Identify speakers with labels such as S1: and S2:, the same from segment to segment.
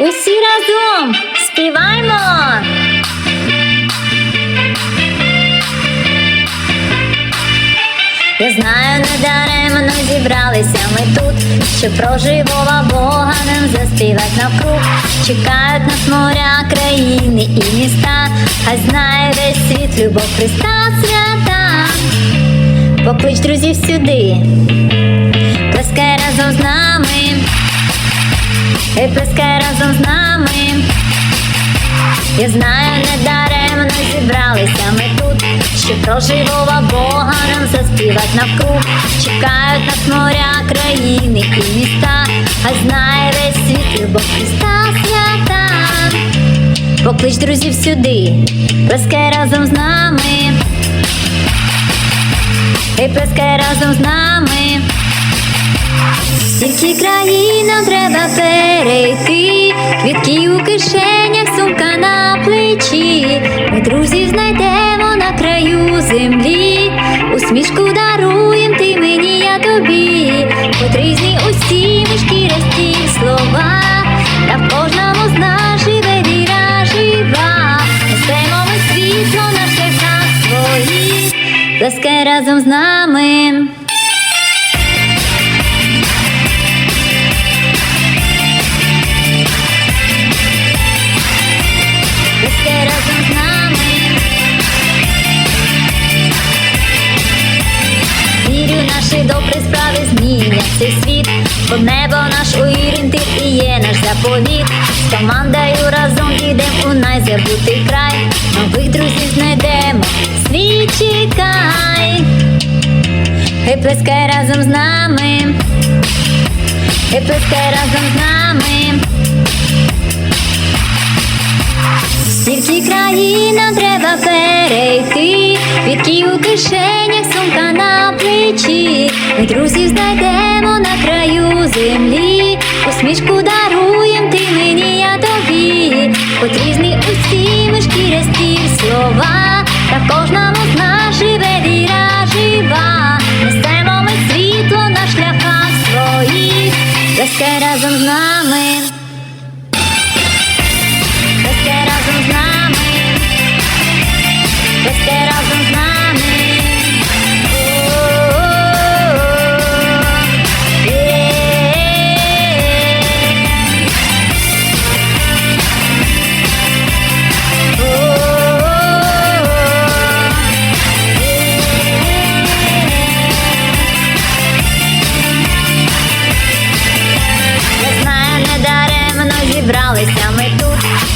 S1: Усі разом співаймо. Я знаю, не даремно зібралися ми тут, щоб про живого Бога нам заспівать навкруг. Чекають нас моря, країни і міста, хай знає весь світ, любов Христа свята. Поклич друзів сюди, і плескай разом з нами. Я знаю, не даремно зібралися ми тут, щоб про живого Бога нам заспівать навкруг. Чекають нас моря, країни і міста, а знає весь світ любов Христа свята. Поклич друзів сюди, плескай разом з нами, і плескай разом з нами. Тільки країнам треба перейти, квітки у кишенях, сумка на плечі. Ми друзів знайдемо на краю землі, усмішку даруєм ти мені, я тобі. От різні усі ми шкірясті слова, та в кожному з нас живе віра жива. Несемо ми світло на шляхах своїх, плескай разом з нами. Добрі справи змінять цей світ, бо небо наш орієнтир і є наш заповіт. З командою разом підем у найзабутий край. Нових друзів знайдемо, світ чекай. Гей, плескай разом з нами. Гей, плескай разом з нами. Тільки країнам треба перейти, квітки у сумка плечі. Ми друзів знайдемо на краю землі, усмішку даруєм ти мені, я тобі. Потрібні усі ми шкірясті слова, та в кожному з нас живе віра жива. Несемо ми світло на шляхах своїх, Плескай разом з нами.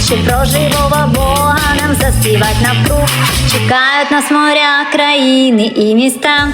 S1: Щоб про живого Бога нам заспівать навкруг. Чекають нас моря, країни і міста.